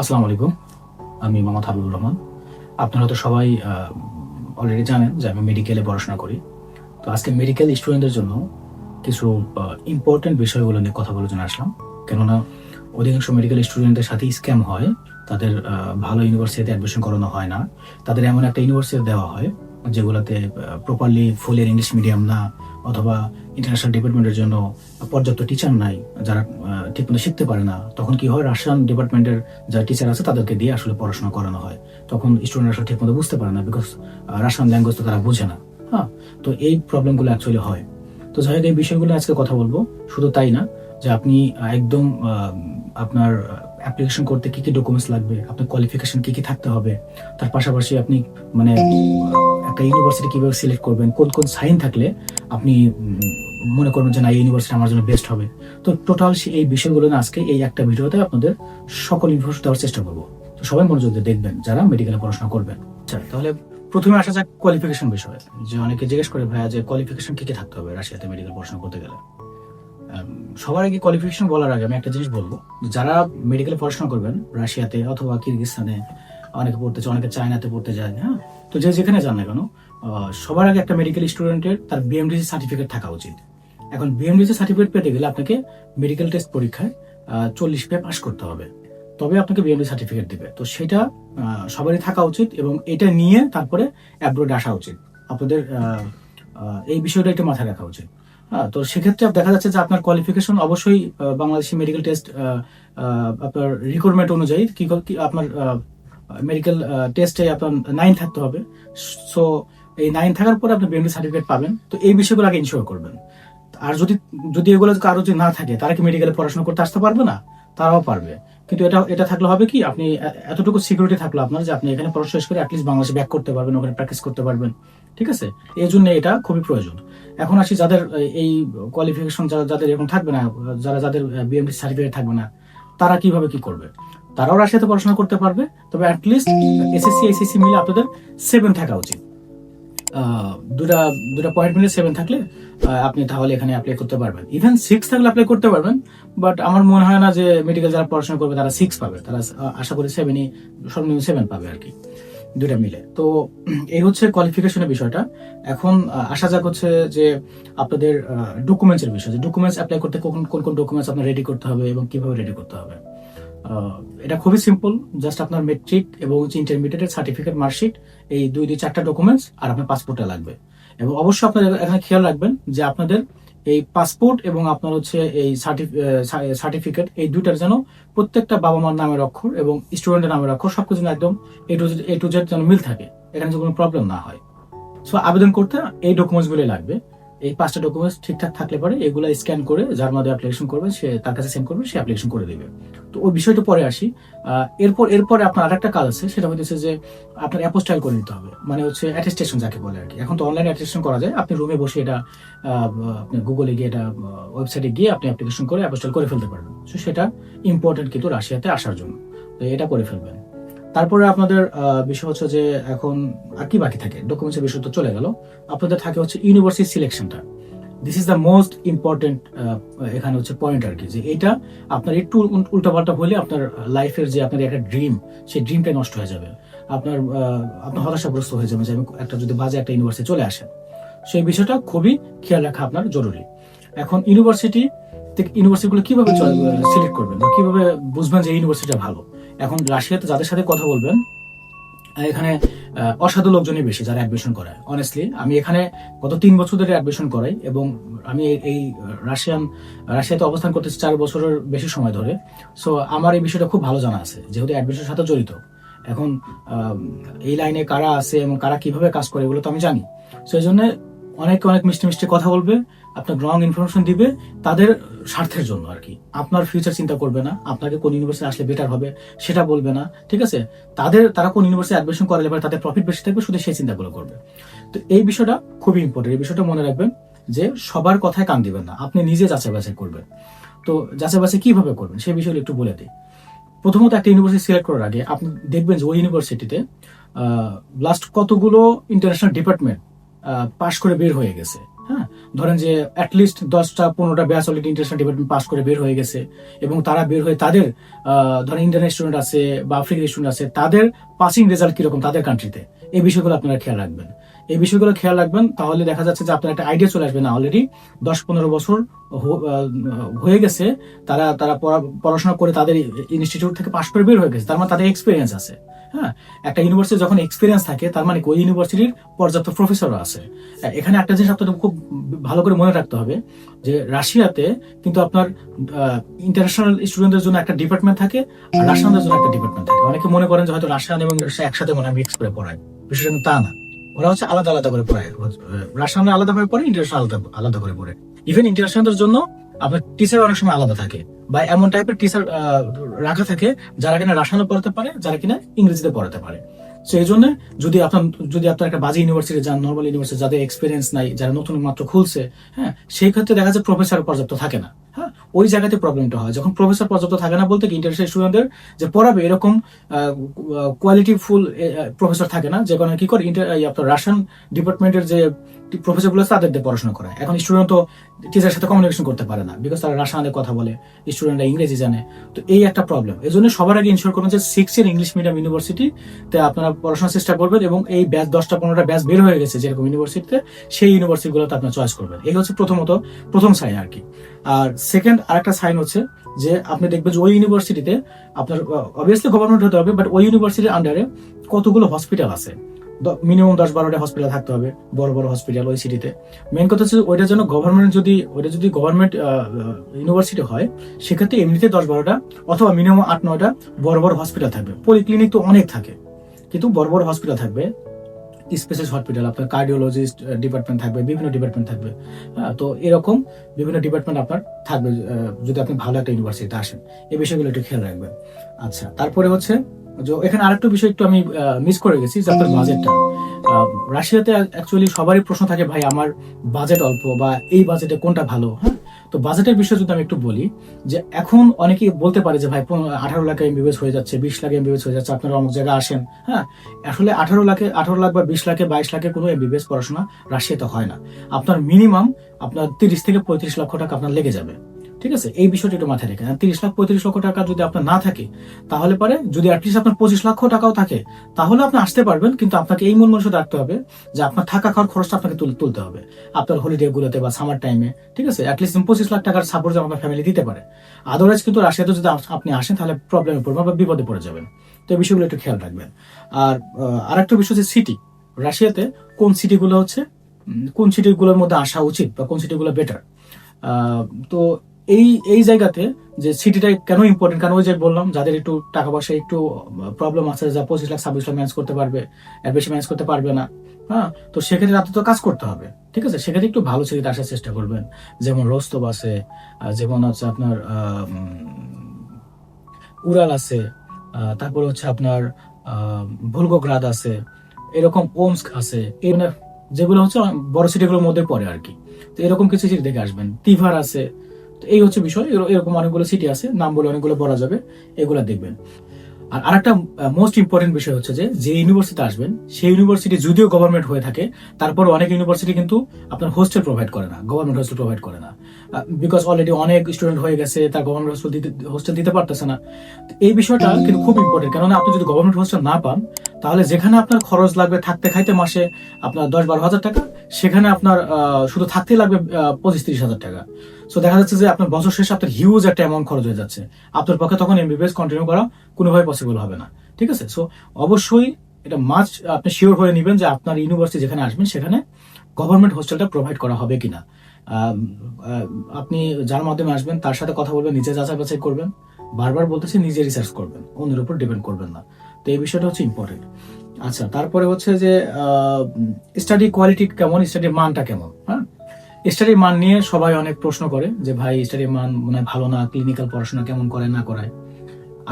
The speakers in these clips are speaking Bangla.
আসসালামু আলাইকুম। আমি মোহাম্মদ হাবিবুর রহমান। আপনারা তো সবাই অলরেডি জানেন যে আমি মেডিকেলে পড়াশোনা করি। তো আজকে মেডিকেল স্টুডেন্টদের জন্য কিছু ইম্পর্টেন্ট বিষয়গুলো নিয়ে কথা বলার জন্য আসলাম। কেননা অধিকাংশ মেডিকেল স্টুডেন্টদের সাথেই স্ক্যাম হয়। তাদের ভালো ইউনিভার্সিটিতে অ্যাডমিশন করানো হয় না। তাদের এমন একটা ইউনিভার্সিটি দেওয়া হয়। যেগুলোতে প্রপারলি ফুলের ইংলিশ মিডিয়াম না, অথবা ইন্টারন্যাশনাল ডিপার্টমেন্টের জন্য পর্যাপ্ত টিচার নাই, যারা ঠিকমতো শিখতে পারে না, তখন কি হয় রাশিয়ান ডিপার্টমেন্টের যারা টিচার আছে, তাদেরকে দিয়ে আসলে পড়াশোনা করানো হয়। তখন স্টুডেন্ট আসলে ঠিকমতো বুঝতে পারে না বিকজ রাশিয়ান ল্যাঙ্গুয়েজ তো তারা বোঝে না। হ্যাঁ তো এই প্রবলেমগুলো অ্যাকচুয়ালি হয়। তো যাই এই বিষয়গুলো আজকে কথা বলব, শুধু তাই না, যে আপনি একদম আপনার অ্যাপ্লিকেশন করতে কি কি ডকুমেন্টস লাগবে, আপনার কোয়ালিফিকেশন কি কি থাকতে হবে, তার পাশাপাশি আপনি মানে একটা ইউনিভার্সিটি কীভাবে সিলেক্ট করবেন কোন কোন সাইন থাকলে আপনি মনে করবেন যে না এই ইউনিভার্সিটি আমার জন্য বেস্ট হবে। তো টোটাল এই বিষয়গুলো না আজকে এই একটা ভিডিওতে আপনাদের সকল ইনফরমেশন দেওয়ার চেষ্টা করব। তো সবাই মনোযোগ দিয়ে দেখবেন যারা মেডিকেলে পড়াশোনা করবেন। আচ্ছা তাহলে প্রথমে আসা যাক কোয়ালিফিকেশন বিষয়ে। যে অনেকে জিজ্ঞেস করে ভাইয়া যে কোয়ালিফিকেশন কি কি থাকতে হবে রাশিয়াতে মেডিকেল পড়াশোনা করতে গেলে? সবার আগে কোয়ালিফিকেশন বলার আগে আমি একটা জিনিস বলব। যারা মেডিকেলে পড়াশোনা করবেন রাশিয়াতে অথবা কিরগিস্তানে অনেকে পড়তে চায় অনেকে চায়নাতে পড়তে যায় হ্যাঁ? তো যে যেখানে যান না কেন সবার আগে একটা মেডিকেল স্টুডেন্টের তার বিএমডিসি সার্টিফিকেট থাকা উচিত। এখন বিএমডিসি সার্টিফিকেট পেতে গেলে আপনাকে মেডিকেল টেস্ট পরীক্ষায় চল্লিশ পে পাস করতে হবে। তবে আপনাকে বিএমডি সার্টিফিকেট দিবে। তো সেটা সবারই থাকা উচিত এবং এটা নিয়ে তারপরে অ্যাব্রোড আসা উচিত। আপনাদের এই বিষয়টা একটু মাথায় রাখা উচিত। হ্যাঁ তো সেক্ষেত্রে দেখা যাচ্ছে যে আপনার কোয়ালিফিকেশন অবশ্যই বাংলাদেশি মেডিকেল টেস্ট আপনার রিকোয়ারমেন্ট অনুযায়ী কি আপনার মেডিকেল টেস্টে আপনার নাইন থাকতে হবে। সো এই নাইন থাকার পরে আপনি বিএমডি সার্টিফিকেট পাবেন। তো এই বিষয়গুলো আগে ইনশিওর করবেন। আর যদি যদি এগুলো কারও যদি না থাকে, তারা কি মেডিকেলে পড়াশোনা করতে আসতে পারবে না? তারাও পারবে। কিন্তু এটা এটা থাকলে হবে কি, আপনি এতটুকু সিকিউরিটি থাকল আপনার যে আপনি এখানে পড়াশোনা শেষ করে অ্যাটলিস্ট বাংলাদেশে ব্যাক করতে পারবেন, ওখানে প্র্যাকটিস করতে পারবেন। ঠিক আছে? এই জন্য এটা খুবই প্রয়োজন। এখন আসি যাদের এই কোয়ালিফিকেশন যারা যাদের এরকম থাকবে না, যারা যাদের বিএমডি সার্টিফিকেট থাকবে না, তারা কীভাবে কি করবে? তারাও রাশিয়াতে পড়াশোনা করতে পারবে, তবে অ্যাটলিস্ট এসএসসি এসএসসি মিলে আপনাদের সেভেন থাকা উচিত। দুটা দুটা পয়েন্ট মিলে সেভেন থাকলে আপনি তাহলে এখানে অ্যাপ্লাই করতে পারবেন। ইভেন সিক্স থাকলে অ্যাপ্লাই করতে পারবেন বাট আমার মনে হয় না যে মেডিকেল যারা পড়াশোনা করবে তারা সিক্স পাবে। তারা আশা করি সেভেনই সর্বনিম্ন সেভেন পাবে আর কি, দুটা মিলে। তো এই হচ্ছে কোয়ালিফিকেশনের বিষয়টা। এখন আসা যাক হচ্ছে যে আপনাদের ডকুমেন্টসের বিষয়, যে ডকুমেন্টস অ্যাপ্লাই করতে কোন কোন ডকুমেন্টস আপনার রেডি করতে হবে এবং কীভাবে রেডি করতে হবে। এটা খুবই সিম্পল জাস্ট আপনার মেট্রিক এবং ইন্টারমিডিয়েটের সার্টিফিকেট মার্কশিট এই দুই দুই চারটা ডকুমেন্টস আর আপনার পাসপোর্টটা লাগবে। এবং অবশ্যই আপনার এখানে খেয়াল রাখবেন যে আপনাদের এই পাসপোর্ট এবং আপনার হচ্ছে এই সার্টিফিকেট এই দুইটার যেন প্রত্যেকটা বাবা মার নামের অক্ষর এবং স্টুডেন্টের নামের অক্ষর সবকিছু একদম A to A to Z যেন মিল থাকে, এখানে যেন কোনো প্রবলেম না হয়। সো আবেদন করতে এই ডকুমেন্টসগুলো লাগবে। এই পাঁচটা ডকুমেন্টস ঠিকঠাক থাকলে পরে এগুলো স্ক্যান করে যার মধ্যে অ্যাপ্লিকেশন করবে সে তার কাছে সেন্ড করবে, সে অ্যাপ্লিকেশন করে দেবে। তো ওই বিষয়টা পরে আসি। এরপর, এরপরে আপনার আরেকটা কাজ আছে, সেটা হচ্ছে যে আপনার অ্যাপোস্টাইল করে নিতে হবে। মানে হচ্ছে অ্যাটেস্টেশন যাকে বলে আর কি এখন তো অনলাইন অ্যাটেস্টেশন করা যায়। আপনি রুমে বসে এটা আপনি গুগলে গিয়ে এটা ওয়েবসাইটে গিয়ে আপনি অ্যাপ্লিকেশন করে অ্যাপোস্টাইল করে ফেলতে পারবেন। তো সেটা ইম্পর্টেন্ট কিন্তু রাশিয়াতে আসার জন্য। তো এটা করে ফেলবেন। তারপরে আপনাদের বিষয় হচ্ছে যে এখন আর কি বাকি থাকে? ডকুমেন্টসের বিষয় তো চলে গেল। আপনাদের থাকে হচ্ছে university সিলেকশনটা this is the most important এখানে হচ্ছে পয়েন্ট আর কি, যে এটা আপনার একটু উল- উল্টাপাল্টা হলে আপনার লাইফের যে আপনার একটা ড্রিম সেই ড্রিমটা নষ্ট হয়ে যাবে। আপনার আপনার হতাশাগ্রস্ত হয়ে যাবে যে আমি একটা যদি বাজে একটা ইউনিভার্সিটি চলে আসেন সেই বিষয়টা খুবই খেয়াল রাখা আপনার জরুরি। এখন ইউনিভার্সিটি ইউনিভার্সিটিগুলো কীভাবে সিলেক্ট করবেন? বা কীভাবে বুঝবেন যে ইউনিভার্সিটিটা ভালো? এখন রাশিয়াতে যাদের সাথে কথা বলবেন এখানে অসাধু লোকজনই বেশি যারা অ্যাডমিশন করায়। অনেস্টলি আমি এখানে গত তিন বছর ধরে অ্যাডমিশন করাই এবং আমি এই- রাশিয়ান, রাশিয়াতে অবস্থান করতেছি চার বছরের বেশি সময় ধরে। সো আমার এই বিষয়টা খুব ভালো জানা আছে, যেহেতু অ্যাডমিশনের সাথে জড়িত। এখন এই লাইনে কারা আছে এবং কারা কীভাবে কাজ করে এগুলো তো আমি জানি। সেই জন্য অনেক অনেক মিষ্টি মিষ্টি কথা বলবে আপনার রং ইনফরমেশন দিবে তাদের স্বার্থের জন্য আর কি। আপনার ফিউচার চিন্তা করবে না, আপনাকে কোন ইউনিভার্সিটি আসলে বেটার হবে সেটা বলবে না, ঠিক আছে? তাদের, তারা কোন ইউনিভার্সিটি অ্যাডমিশন করালে পরে তাদের প্রফিট বেশি থাকবে, শুধু সেই চিন্তাগুলো করবে। তো এই বিষয়টা খুবই ইম্পর্টেন্ট এই বিষয়টা মনে রাখবেন যে সবার কথায় কান দিবেন না, আপনি নিজে যাচাই বাছাই করবেন। তো যাচাই বাছাই কীভাবে করবেন, সেই বিষয়গুলো একটু বলে দিই। প্রথমত একটা ইউনিভার্সিটি সিলেক্ট করার আগে আপনি দেখবেন যে ওই ইউনিভার্সিটিতে লাস্ট কতগুলো ইন্টারন্যাশনাল ডিপার্টমেন্ট পাশ করে বের হয়ে গেছে হ্যাঁ? ধরেন যে অ্যাটলিস্ট দশটা, পনেরোটা batch already international department pass করে বের হয়ে গেছে এবং তারা বের হয়ে তাদের ধরেন ইন্ডিয়ান স্টুডেন্ট আছে বা আফ্রিকান স্টুডেন্ট আছে, তাদের পাসিং রেজাল্ট কীরকম তাদের কান্ট্রিতে এই বিষয়গুলো আপনারা খেয়াল রাখবেন। এই বিষয়গুলো খেয়াল রাখবেন, তাহলে দেখা যাচ্ছে যে আপনার একটা আইডিয়া চলে আসবে না অলরেডি দশ, পনেরো বছর হয়ে গেছে, তারা তারা পড়াশোনা করে তাদের ইনস্টিটিউট থেকে পাশ করে বের হয়ে গেছে, তার মানে তাদের এক্সপিরিয়েন্স আছে। হ্যাঁ একটা ইউনিভার্সিটি যখন এক্সপিরিয়েন্স থাকে তার মানে ওই ইউনিভার্সিটির পর্যাপ্ত প্রফেসরও আছে। হ্যাঁ, এখানে একটা জিনিস আপনাদের খুব ভালো করে মনে রাখতে হবে যে রাশিয়াতে কিন্তু আপনার ইন্টারন্যাশনাল স্টুডেন্টদের জন্য একটা ডিপার্টমেন্ট থাকে আর রাশিয়ানদের জন্য একটা ডিপার্টমেন্ট থাকে। অনেকে মনে করেন যে হয়তো রাশিয়ান এবং রাশিয়া একসাথে মনে হয় মিক্স করে পড়ায়। বিষয়টা কিন্তু তা না। ওরা হচ্ছে আলাদা আলাদা করে পড়ায়। রাশিয়ানরা আলাদা ভাবে পড়ে ইন্টারন্যাশনাল আলাদা আলাদা করে পড়ে। ইভেন ইন্টারন্যাশনালদের জন্য আপনার টিচার অনেক সময় আলাদা থাকে বা এমন টাইপের টিচার রাখা থাকে যারা কিনা রাসায়নে পড়াতে পারে, যারা কিনা ইংরেজিতে পড়াতে পারে। তো এই জন্য যদি আপনার যদি আপনার একটা বাজে ইউনিভার্সিটি যান নর্মাল ইউনিভার্সিটি যাদের এক্সপিরিয়েন্স নাই, যারা নতুন মাত্র খুলছে হ্যাঁ সেই ক্ষেত্রে দেখা যায় প্রফেসর পর্যাপ্ত থাকে না হ্যাঁ। ওই জায়গাতে প্রবলেমটা হয়। যখন প্রফেসর পর্যাপ্ত থাকে না বলতে কি ইন্টারন্যাশনাল স্টুডেন্টদের যে পড়াবে এরকম কোয়ালিটি ফুল প্রফেসর থাকে না। যে কোনো কি করে আপনার রাশিয়ান ডিপার্টমেন্টের যে প্রফেসরগুলো আছে, তাদের পড়াশোনা করায়। এখন স্টুডেন্ট তো টিচারের সাথে কমিউনিকেশন করতে পারে না বিকজ তারা রাশিয়ানে কথা বলে স্টুডেন্টরা ইংরেজি জানে। তো এই একটা প্রবলেম এই জন্য সবার আগে ইনশোর করুন যে সিক্স এর ইংলিশ মিডিয়াম ইউনিভার্সিটিতে আপনারা পড়াশোনার চেষ্টা করবেন এবং এই ব্যাচ দশটা পনেরোটা ব্যাচ বের হয়ে গেছে যেরকম ইউনিভার্সিটিতে সেই ইউনিভার্সিটিগুলোতে আপনার চয়েস করবেন। এই হচ্ছে প্রথমত প্রথম সাইন আর কি। আর সেকেন্ড আরেকটা সাইন হচ্ছে যে আপনি দেখবেন যে ওই ইউনিভার্সিটিতে আপনার অবভিয়াসলি গভর্নমেন্ট হতে হবে বাট ওই ইউনিভার্সিটির আন্ডারে কতগুলো হসপিটাল আছে। মিনিমাম দশ বারোটা হসপিটাল থাকতে হবে বড় বড় হসপিটাল ওই সিটিতে মেন কথা হচ্ছে ওইটা যেন গভর্নমেন্ট যদি ওইটা যদি গভর্নমেন্ট ইউনিভার্সিটি হয় সেক্ষেত্রে এমনিতে দশ বারোটা অথবা মিনিমাম আট নয়টা বড় বড় হসপিটাল থাকবে। পলিক্লিনিক তো অনেক থাকে কিন্তু বড় বড় হসপিটাল থাকবে। স্পেশাল হসপিটাল আপনার কার্ডিওলজিস্ট ডিপার্টমেন্ট থাকবে বিভিন্ন ডিপার্টমেন্ট থাকবে। হ্যাঁ, তো এরকম বিভিন্ন ডিপার্টমেন্ট আপনার থাকবে যদি আপনি ভালো একটা ইউনিভার্সিটিতে আসেন। এই বিষয়গুলো একটু খেয়াল রাখবেন। আচ্ছা তারপরে হচ্ছে এখানে আরেকটা বিষয় একটু আমি মিস করে গেছি, যে আপনার বাজেটটা রাশিয়াতে অ্যাকচুয়ালি সবারই প্রশ্ন থাকে, ভাই, আমার বাজেট অল্প বা এই বাজেটে কোনটা ভালো? হ্যাঁ? তো বাজেটের বিষয়ে যদি আমি একটু বলি, যে এখন অনেকেই বলতে পারে যে, ভাই আঠারো লাখ এমবিবিএস হয়ে যাচ্ছে, বিশ লাখ এমবিবিএস হয়ে যাচ্ছে, আপনারা অনেক জায়গায় আসেন। হ্যাঁ? আসলে আঠারো লাখে, আঠারো লাখ বা বিশ লাখে, বাইশ লাখে কোনো এমবিবিএস পড়াশোনা রাশিয়াতে হয় না। আপনার মিনিমাম আপনার তিরিশ থেকে পঁয়ত্রিশ লক্ষ টাকা আপনার লেগে যাবে। ঠিক আছে? এই বিষয়টা একটু মাথায় রেখে তিরিশ লাখ, পঁয়ত্রিশ লক্ষ টাকা যদি আপনার না থাকে, তাহলে পরে যদি অ্যাটলিস্ট আপনার পঁচিশ লক্ষ টাকাও থাকে, তাহলে আপনি আসতে পারবেন, কিন্তু আপনাকে এই মন মানুষ রাখতে হবে যে আপনার থাকা খাওয়ার খরচটা আপনাকে তুল- তুলতে হবে। আপনার হলিডে গুলোতে বা সামার টাইমে ঠিক আছে? অ্যাটলিস্ট পঁচিশ লাখ টাকার সাপোর্ট যেন আপনার ফ্যামিলি দিতে পারে। আদারওয়াইজ কিন্তু রাশিয়াতে যদি আপনি আসেন, তাহলে প্রবলেমে পড়বেন বা বিপদে পড়ে যাবেন। তো এই বিষয়গুলো একটু খেয়াল রাখবেন। আর আরেকটা বিষয় হচ্ছে সিটি রাশিয়াতে কোন সিটিগুলো হচ্ছে কোন সিটিগুলোর মধ্যে আসা উচিত বা কোন সিটিগুলো বেটার তো এই এই জায়গাতে যে সিটিটা কেন ইম্পর্টেন্ট কারণ ওই যে বললাম, যাদের একটু টাকা পয়সা, একটু প্রবলেম আছে যা পঁচিশ লাখ, ছাব্বিশ লাখ ম্যানেজ করতে পারবে, এর বেশি ম্যানেজ করতে পারবে না হ্যাঁ? তো সেক্ষেত্রে আপনার তো কাজ করতে হবে, ঠিক আছে? সেক্ষেত্রে একটু ভালো সিটিতে আসার চেষ্টা করবেন। যেমন রোস্তব আছে যেমন হচ্ছে আপনার উরাল আছে তারপর হচ্ছে আপনার ভুলগোগ্রাদ আছে, এরকম ওমস্ক আছে যেগুলো হচ্ছে বড় সিটিগুলোর মধ্যে পড়ে আর কি। তো এরকম কিছু সিটি দেখে আসবেন। তিভার আছে তো এই হচ্ছে বিষয় এরকম অনেকগুলো সিটি আছে, নাম বলে অনেকগুলো পড়া যাবে, এগুলো দেখবেন। আর আরেকটা মোস্ট ইম্পর্টেন্ট বিষয় হচ্ছে যে যে ইউনিভার্সিটি আসবেন, সেই ইউনিভার্সিটি যদিও গভর্নমেন্ট হয়ে থাকে তারপর অনেক ইউনিভার্সিটি কিন্তু আপনার হোস্টেল প্রোভাইড করে না গভর্নমেন্ট হোস্টেল প্রোভাইড করে না। বিকজ অলরেডি অনেক স্টুডেন্ট হয়ে গেছে, তার গভর্নমেন্ট হোস্টেল দিতে হোস্টেল দিতে পারতেছে না। এই বিষয়টা কিন্তু খুব ইম্পর্টেন্ট কেননা আপনি যদি গভর্নমেন্ট হোস্টেল না পান, তাহলে যেখানে আপনার খরচ লাগবে থাকতে খাইতে মাসে আপনার দশ বারো হাজার টাকা, সেখানে আপনার শুধু থাকতেই লাগবে পঁচিশ তিরিশ হাজার টাকা। সো দেখা যাচ্ছে যে আপনার বছর শেষে আপনার হিউজ একটা অ্যামাউন্ট খরচ হয়ে যাচ্ছে। আপনার পক্ষে তখন এমবিবিএস কন্টিনিউ করা কোনোভাবে পসিবল হবে না। ঠিক আছে? সো অবশ্যই এটা মাছ আপনি শিওর হয়ে নেবেন যে আপনার ইউনিভার্সিটি যেখানে আসবেন, সেখানে গভর্নমেন্ট হোস্টেলটা প্রোভাইড করা হবে কিনা। আপনি যার মাধ্যমে আসবেন, তার সাথে কথা বলবেন, নিজে যাচাই বাছাই করবেন, বারবার বলতেছি, নিজে রিসার্চ করবেন, অন্যের উপর ডিপেন্ড করবেন না। তো এই বিষয়টা হচ্ছে ইম্পর্টেন্ট আচ্ছা তারপরে হচ্ছে যে স্টাডি কোয়ালিটি কেমন স্টাডির মানটা কেমন? হ্যাঁ? স্টাডির মান নিয়ে সবাই অনেক প্রশ্ন করে যে, ভাই স্টাডির মান মনে ভালো না? ক্লিনিক্যাল পড়াশোনা কেমন করে? না করায়?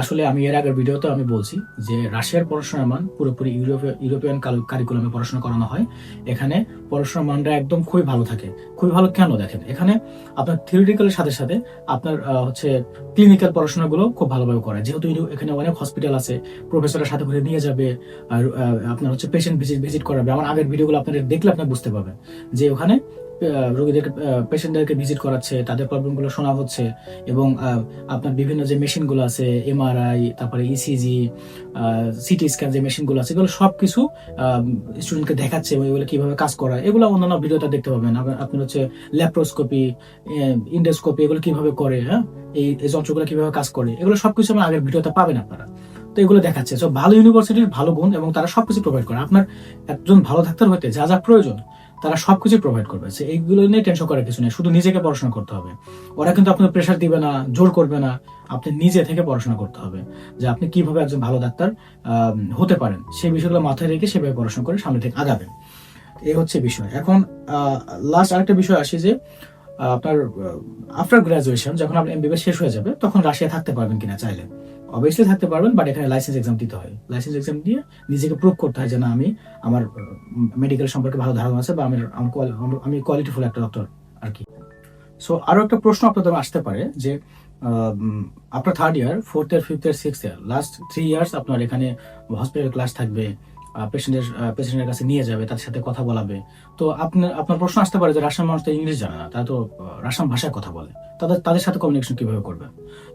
আসলে আমি এর আগের ভিডিওতে আমি বলছি যে, রাশিয়ার পড়াশোনার মান পুরোপুরি ইউরোপীয় ইউরোপিয়ান কারিকুলামে পড়াশোনা করানো হয়। এখানে পড়াশোনার মানটা একদম খুবই ভালো থাকে। খুবই ভালো কেন দেখেন? এখানে আপনার থিওরিটিক্যালের সাথে সাথে আপনার হচ্ছে ক্লিনিক্যাল পড়াশোনাগুলো খুব ভালোভাবে করে। যেহেতু এখানে অনেক হসপিটাল আছে প্রফেসরের সাথে করে নিয়ে যাবে, আর আপনার হচ্ছে পেশেন্ট ভিজিট ভিজিট করাবে। আমার আগের ভিডিওগুলো আপনাদের দেখলে আপনি বুঝতে পারবেন যে, ওখানে রোগীদেরকে পেশেন্টদেরকে ভিজিট করাচ্ছে, তাদের প্রবলেমগুলো শোনা হচ্ছে এবং আপনার বিভিন্ন যে মেশিনগুলো আছে এমআরআই তারপরে ইসিজি সিটি স্ক্যান যে মেশিনগুলো আছে, এগুলো সব কিছু স্টুডেন্টকে দেখাচ্ছে এবং এগুলো কীভাবে কাজ করা এগুলো অন্যান্য ভিডিওতে দেখতে পাবেন। আপনার হচ্ছে ল্যাপ্রোস্কোপি ইন্ডোস্কোপি এগুলো কীভাবে করে হ্যাঁ? এই যন্ত্রগুলো কীভাবে কাজ করে, এগুলো সবকিছু আমার আগের ভিডিওতে পাবেন আপনারা। তো এগুলো দেখাচ্ছে। সো ভালো ইউনিভার্সিটির ভালো গুণ এবং তারা সবকিছু প্রোভাইড করে। আপনার একজন ভালো ডাক্তার হতে যা যা প্রয়োজন, তারা সবকিছু প্রোভাইড করবে। সে এইগুলো নিয়ে টেনশন করার কিছু নেই। শুধু নিজেকে পড়াশোনা করতে হবে। ওরা কিন্তু আপনার প্রেশার দিবে না, জোর করবে না। আপনি নিজে থেকে পড়াশোনা করতে হবে যে আপনি কীভাবে একজন ভালো ডাক্তার হতে পারেন। সেই বিষয়গুলো মাথায় রেখে সেভাবে পড়াশোনা করে সামনে থেকে আগাবেন। এই হচ্ছে বিষয়। এখন লাস্ট আরেকটা বিষয় আসি যে আপনার আফটার গ্রাজুয়েশন যখন আপনার এমবিবিএস শেষ হয়ে যাবে, তখন রাশিয়া থাকতে পারবেন কিনা চাইলে। অবভিয়াসলি থাকতে পারবেন বাট এখানে লাইসেন্স এক্সাম দিতে হয়। লাইসেন্স এক্সাম দিয়ে নিজেকে প্রুভ করতে হয় যে, না, আমি আমার মেডিকেল সম্পর্কে ভালো ধারণা আছে বা আমি আমি কোয়ালিটিফুল একটা ডক্টর আর কি। সো আরও একটা প্রশ্ন আপনাদের আসতে পারে যে আপনার third year fourth year fifth year six year last three years আপনার এখানে হসপিটাল ক্লাস থাকবে পেশেন্টের পেশেন্টের কাছে নিয়ে যাবে, তাদের সাথে কথা বলাবে। তো আপনার আপনার প্রশ্ন আসতে পারে যে রাশিয়ান মানুষ তো ইংলিশ জানে না, তারা তো রাশিয়ান ভাষায় কথা বলে। তাদের তাদের সাথে কমিউনিকেশন কীভাবে করবে?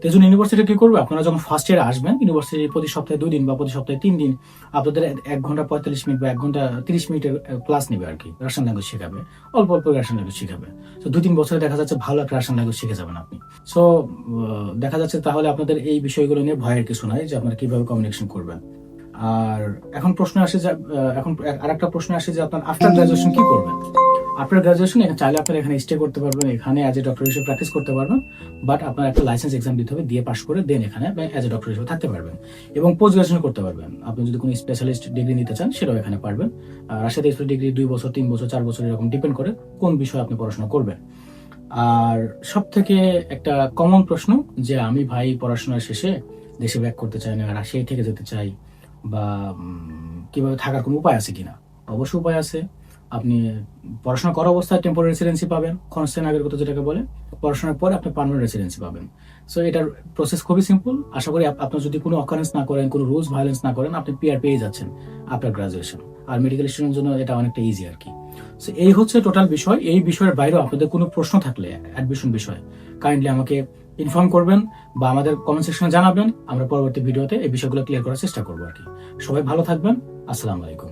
তো এই জন্য ইউনিভার্সিটি কি করবে? আপনারা যখন ফার্স্ট ইয়ারে আসবেন ইউনিভার্সিটি প্রতি সপ্তাহে দুই দিন বা প্রতি সপ্তাহে তিন দিন আপনাদের এক- ঘণ্টা পঁয়তাল্লিশ মিনিট বা এক ঘণ্টা তিরিশ মিনিটের ক্লাস নেবে আর কি রাশিয়ান ল্যাঙ্গুয়েজ শেখাবে। অল্প অল্প রাশিয়ান ল্যাঙ্গুয়েজ শেখাবে। তো দু তিন বছরে দেখা যাচ্ছে ভালো একটা রাশিয়ান ল্যাঙ্গুয়েজ শিখে যাবেন আপনি। সো দেখা যাচ্ছে তাহলে আপনাদের এই বিষয়গুলো নিয়ে ভয়ের কিছু নাই যে আপনারা কীভাবে কমিউনিকেশন করবেন। আর এখন প্রশ্ন আসে যে এখন আরেকটা প্রশ্ন আসে যে আপনার আফটার গ্রাজুয়েশন কি করবেন? আফটার গ্রাজুয়েশন এখানে চাইলে আপনারা এখানে স্টে করতে পারবেন, এখানে অ্যাজ এ ডক্টর হিসেবে প্র্যাকটিস করতে পারবেন বাট আপনার একটা লাইসেন্স এক্সাম দিতে হবে, দিয়ে পাশ করে দেন এখানে অ্যাজ এ ডক্টর হিসেবে থাকতে পারবেন এবং পোস্ট গ্রাজুয়েশন করতে পারবেন। আপনি যদি কোনো স্পেশালিস্ট ডিগ্রি নিতে চান, সেটাও এখানে পারবেন। আর রাশিয়াতে ডিগ্রি দুই বছর, তিন বছর, চার বছর এরকম ডিপেন্ড করে কোন বিষয়ে আপনি পড়াশোনা করবেন। আর সব থেকে একটা কমন প্রশ্ন যে, আমি ভাই পড়াশোনার শেষে দেশে ব্যাক করতে চাই না, রাশিয়ায় থেকে যেতে চাই বা কীভাবে থাকার কোনো উপায় আছে কিনা? অবশ্যই উপায় আছে। আপনি পড়াশোনা করা অবস্থায় টেম্পোরারি রেসিডেন্সি পাবেন। কনস্ট্যান্ট নাগরিকত্ব যেটাকে বলে, পড়াশোনার পরে আপনি পার্মানেন্ট রেসিডেন্সি পাবেন। সো এটার প্রসেস খুবই সিম্পল আশা করি আপ- আপনার যদি কোনো অকারেন্স না করেন, কোনো রুলস ভায়োলেন্স না করেন, আপনি পিআর পেয়ে যাচ্ছেন আপনার গ্রাজুয়েশন আর মেডিকেল স্টুডেন্টের জন্য এটা অনেকটা ইজি আর কি। সো এই হচ্ছে টোটাল বিষয়। এই বিষয়ের বাইরেও আপনাদের কোনো প্রশ্ন থাকলে অ্যাডমিশন বিষয়ে কাইন্ডলি আমাকে ইনফর্ম করবেন বা আমাদের কমেন্ট সেকশনে জানাবেন। আমরা পরবর্তী ভিডিওতে এই বিষয়গুলো ক্লিয়ার করার চেষ্টা করব আর কি। সবাই ভালো থাকবেন। আসসালামু আলাইকুম।